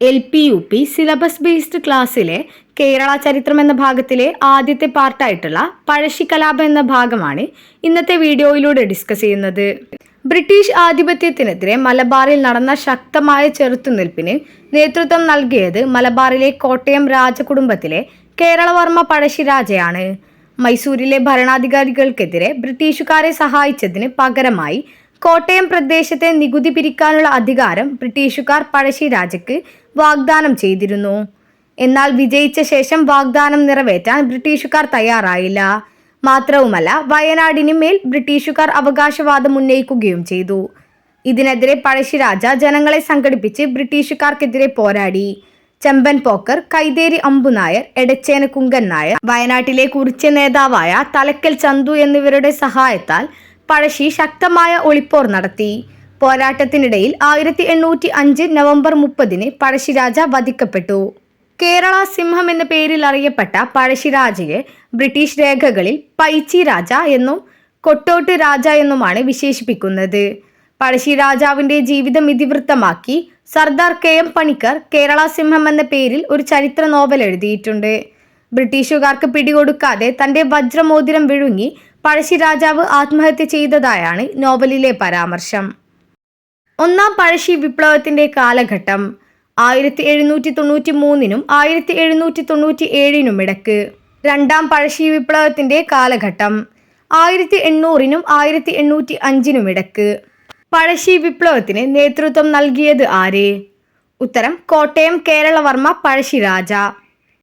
L P U P syllabus based ക്ലാസ്സിലെ കേരള ചരിത്രം എന്ന ഭാഗത്തിലെ ആദ്യത്തെ പാർട്ടായിട്ടുള്ള പഴശ്ശി കലാപം എന്ന ഭാഗമാണ് ഇന്നത്തെ വീഡിയോയിലൂടെ ഡിസ്കസ് ചെയ്യുന്നത്. ബ്രിട്ടീഷ് ആധിപത്യത്തിനെതിരെ മലബാറിൽ നടന്ന ശക്തമായ ചെറുത്തുനിൽപ്പിന് നേതൃത്വം നൽകിയത് മലബാറിലെ കോട്ടയം രാജകുടുംബത്തിലെ കേരളവർമ്മ പഴശ്ശിരാജയാണ് മൈസൂരിലെ ഭരണാധികാരികൾക്കെതിരെ ബ്രിട്ടീഷുകാരെ സഹായിച്ചതിന് പകരമായി കോട്ടയം പ്രദേശത്തെ നികുതി പിരിക്കാനുള്ള അധികാരം ബ്രിട്ടീഷുകാർ പഴശ്ശിരാജയ്ക്ക് വാഗ്ദാനം ചെയ്തിരുന്നു. എന്നാൽ വിജയിച്ച ശേഷം വാഗ്ദാനം നിറവേറ്റാൻ ബ്രിട്ടീഷുകാർ തയ്യാറായില്ല. മാത്രവുമല്ല വയനാടിന് മേൽ ബ്രിട്ടീഷുകാർ അവകാശവാദം ഉന്നയിക്കുകയും ചെയ്തു. ഇതിനെതിരെ പഴശ്ശിരാജ ജനങ്ങളെ സംഘടിപ്പിച്ച് ബ്രിട്ടീഷുകാർക്കെതിരെ പോരാടി. ചെമ്പൻ പോക്കർ കൈതേരി അമ്പു നായർ എടച്ചേന കുങ്കൻ നായർ വയനാട്ടിലെ കുറിച്ച് നേതാവായ തലക്കൽ ചന്തു എന്നിവരുടെ സഹായത്താൽ പഴശ്ശി ശക്തമായ ഒളിപ്പോർ നടത്തി. പോരാട്ടത്തിനിടയിൽ ആയിരത്തി എണ്ണൂറ്റി അഞ്ച് നവംബർ മുപ്പതിന് പഴശ്ശിരാജ വധിക്കപ്പെട്ടു. കേരള സിംഹം എന്ന പേരിൽ അറിയപ്പെട്ട പഴശ്ശിരാജയെ ബ്രിട്ടീഷ് രേഖകളിൽ പൈച്ചി രാജ എന്നും കൊട്ടോട്ട് രാജ എന്നുമാണ് വിശേഷിപ്പിക്കുന്നത്. പഴശ്ശി രാജാവിന്റെ ജീവിതം ഇതിവൃത്തമാക്കി സർദാർ കെ എം പണിക്കർ കേരള സിംഹം എന്ന പേരിൽ ഒരു ചരിത്ര നോവൽ എഴുതിയിട്ടുണ്ട്. ബ്രിട്ടീഷുകാർക്ക് പിടികൊടുക്കാതെ തന്റെ വജ്രമോതിരം വിഴുങ്ങി പഴശ്ശി രാജാവ് ആത്മഹത്യ ചെയ്തതായാണ് നോവലിലെ പരാമർശം. ഒന്നാം പഴശ്ശി വിപ്ലവത്തിന്റെ കാലഘട്ടം ആയിരത്തി എഴുന്നൂറ്റി തൊണ്ണൂറ്റി മൂന്നിനും ആയിരത്തി എഴുന്നൂറ്റി തൊണ്ണൂറ്റി ഏഴിനും ഇടയ്ക്ക്. രണ്ടാം പഴശ്ശി വിപ്ലവത്തിന്റെ കാലഘട്ടം ആയിരത്തി എണ്ണൂറിനും ആയിരത്തി എണ്ണൂറ്റി അഞ്ചിനും ഇടയ്ക്ക്. പഴശ്ശി വിപ്ലവത്തിന് നേതൃത്വം നൽകിയത് ആര്? ഉത്തരം കോട്ടയം കേരളവർമ്മ പഴശ്ശിരാജ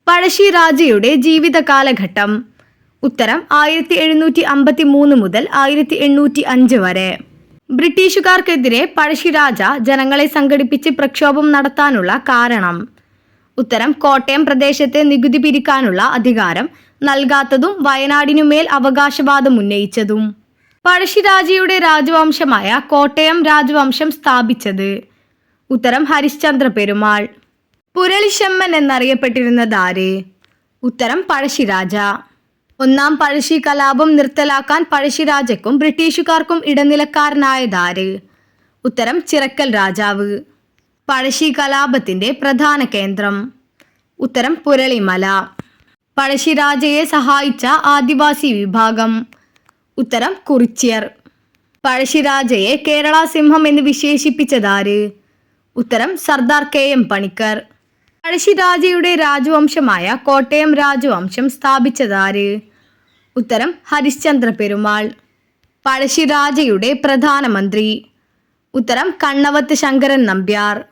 പഴശ്ശിരാജയുടെ ജീവിത കാലഘട്ടം ഉത്തരം ആയിരത്തി എഴുന്നൂറ്റി അമ്പത്തി മൂന്ന് മുതൽ ആയിരത്തി എണ്ണൂറ്റി അഞ്ച് വരെ. ബ്രിട്ടീഷുകാർക്കെതിരെ പഴശ്ശിരാജ ജനങ്ങളെ സംഘടിപ്പിച്ച് പ്രക്ഷോഭം നടത്താനുള്ള കാരണം. ഉത്തരം കോട്ടയം പ്രദേശത്തെ നികുതി പിരിക്കാനുള്ള അധികാരം നൽകാത്തതും വയനാടിനുമേൽ അവകാശവാദം ഉന്നയിച്ചതും. പഴശ്ശിരാജയുടെ രാജവംശമായ കോട്ടയം രാജവംശം സ്ഥാപിച്ചത്. ഉത്തരം ഹരിശ്ചന്ദ്ര പെരുമാൾ. പുരളിശമ്മൻ എന്നറിയപ്പെട്ടിരുന്നത് ആര്? ഉത്തരം പഴശ്ശിരാജ ഒന്നാം പഴശ്ശി കലാപം നിർത്തലാക്കാൻ പഴശ്ശിരാജയ്ക്കും ബ്രിട്ടീഷുകാർക്കും ഇടനിലക്കാരനായതാര്? ഉത്തരം ചിറക്കൽ രാജാവ്. പഴശ്ശി കലാപത്തിന്റെ പ്രധാന കേന്ദ്രം. ഉത്തരം പുരളിമല. പഴശ്ശിരാജയെ സഹായിച്ച ആദിവാസി വിഭാഗം. ഉത്തരം കുറിച്യർ പഴശ്ശിരാജയെ കേരള സിംഹം എന്ന് വിശേഷിപ്പിച്ചതാര്? ഉത്തരം സർദാർ കെ എം പണിക്കർ. പഴശ്ശിരാജയുടെ രാജവംശമായ കോട്ടയം രാജവംശം സ്ഥാപിച്ചതാര്? ഉത്തരം ഹരിശ്ചന്ദ്ര പെരുമാൾ. പഴശ്ശിരാജയുടെ പ്രധാനമന്ത്രി. ഉത്തരം കണ്ണവത്ത് ശങ്കരൻ നമ്പ്യാർ.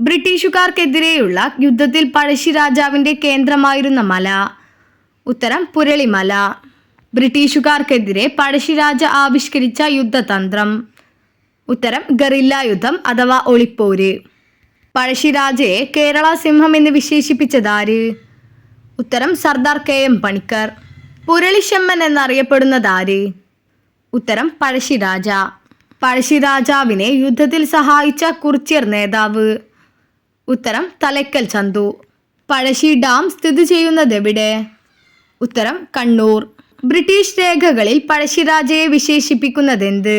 ബ്രിട്ടീഷുകാർക്കെതിരെയുള്ള യുദ്ധത്തിൽ പഴശ്ശിരാജാവിന്റെ കേന്ദ്രമായിരുന്ന മല. ഉത്തരം പുരളിമല. ബ്രിട്ടീഷുകാർക്കെതിരെ പഴശ്ശിരാജ ആവിഷ്കരിച്ച യുദ്ധതന്ത്രം. ഉത്തരം ഗറില്ല യുദ്ധം അഥവാ ഒളിപ്പോര്. പഴശ്ശിരാജയെ കേരള സിംഹം എന്ന് വിശേഷിപ്പിച്ചതാര് ഉത്തരം സർദാർ കെ എം പണിക്കർ. പുരളിശമ്മൻ എന്നറിയപ്പെടുന്നതാര് ഉത്തരം പഴശ്ശിരാജ. പഴശ്ശിരാജാവിനെ യുദ്ധത്തിൽ സഹായിച്ച കുറിച്യർ നേതാവ്. ഉത്തരം തലയ്ക്കൽ ചന്തു. പഴശ്ശി ഡാം സ്ഥിതി ചെയ്യുന്നത് എവിടെ? ഉത്തരം കണ്ണൂർ. ബ്രിട്ടീഷ് രേഖകളിൽ പഴശ്ശിരാജയെ വിശേഷിപ്പിക്കുന്നത് എന്ത്?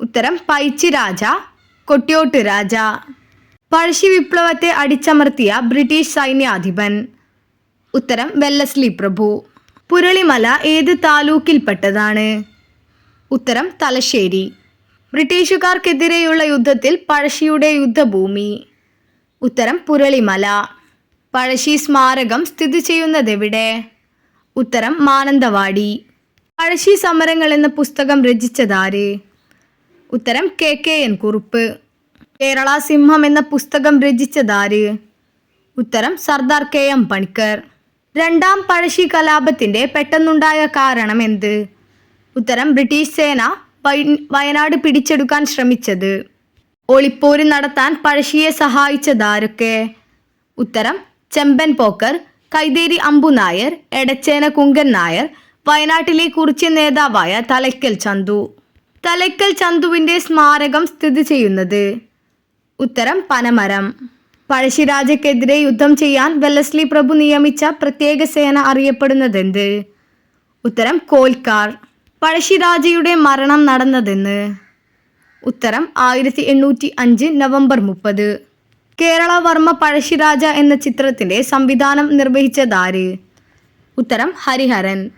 ഉത്തരം പൈച്ചി രാജ കൊട്ടിയോട്ട് രാജ. പഴശ്ശി വിപ്ലവത്തെ അടിച്ചമർത്തിയ ബ്രിട്ടീഷ് സൈന്യാധിപൻ. ഉത്തരം വെല്ലസ്ലി പ്രഭു. പുരളിമല ഏത് താലൂക്കിൽപ്പെട്ടതാണ്? ഉത്തരം തലശ്ശേരി. ബ്രിട്ടീഷുകാർക്കെതിരെയുള്ള യുദ്ധത്തിൽ പഴശ്ശിയുടെ യുദ്ധഭൂമി. ഉത്തരം പുരളിമല. പഴശ്ശി സ്മാരകം സ്ഥിതി ചെയ്യുന്നത് എവിടെ ഉത്തരം മാനന്തവാടി. പഴശ്ശി സമരങ്ങൾ എന്ന പുസ്തകം രചിച്ചതാര്? ഉത്തരം K K N Kurup. Kerala Simham എന്ന പുസ്തകം രചിച്ചതാര്? ഉത്തരം സർദാർ കെ എം പണിക്കർ. രണ്ടാം പഴശ്ശി കലാപത്തിന്റെ പെട്ടെന്നുണ്ടായ കാരണം എന്ത്? ഉത്തരം ബ്രിട്ടീഷ് സേന വയനാട് പിടിച്ചെടുക്കാൻ ശ്രമിച്ചത്. ഒളിപ്പോര് നടത്താൻ പഴശ്ശിയെ സഹായിച്ചതാരൊക്കെ? ഉത്തരം ചെമ്പൻ പോക്കർ കൈതേരി അമ്പു നായർ എടച്ചേന കുങ്കൻ നായർ വയനാട്ടിലെ കുറിച്ച് നേതാവായ തലയ്ക്കൽ ചന്തു. തലയ്ക്കൽ ചന്തുവിന്റെ സ്മാരകം സ്ഥിതി ചെയ്യുന്നത് ഉത്തരം പനമരം. പഴശ്ശിരാജക്കെതിരെ യുദ്ധം ചെയ്യാൻ വെല്ലസ്ലി പ്രഭു നിയമിച്ച പ്രത്യേക സേന അറിയപ്പെടുന്നത് എന്ത് ഉത്തരം കോൽക്കാർ. പഴശ്ശിരാജയുടെ മരണം നടന്നതെന്ന്. ഉത്തരം ആയിരത്തി എണ്ണൂറ്റി അഞ്ച് നവംബർ മുപ്പത്. കേരളവർമ്മ പഴശ്ശിരാജ എന്ന ചിത്രത്തിന്റെ സംവിധാനം നിർവഹിച്ചതാര്? ഉത്തരം ഹരിഹരൻ.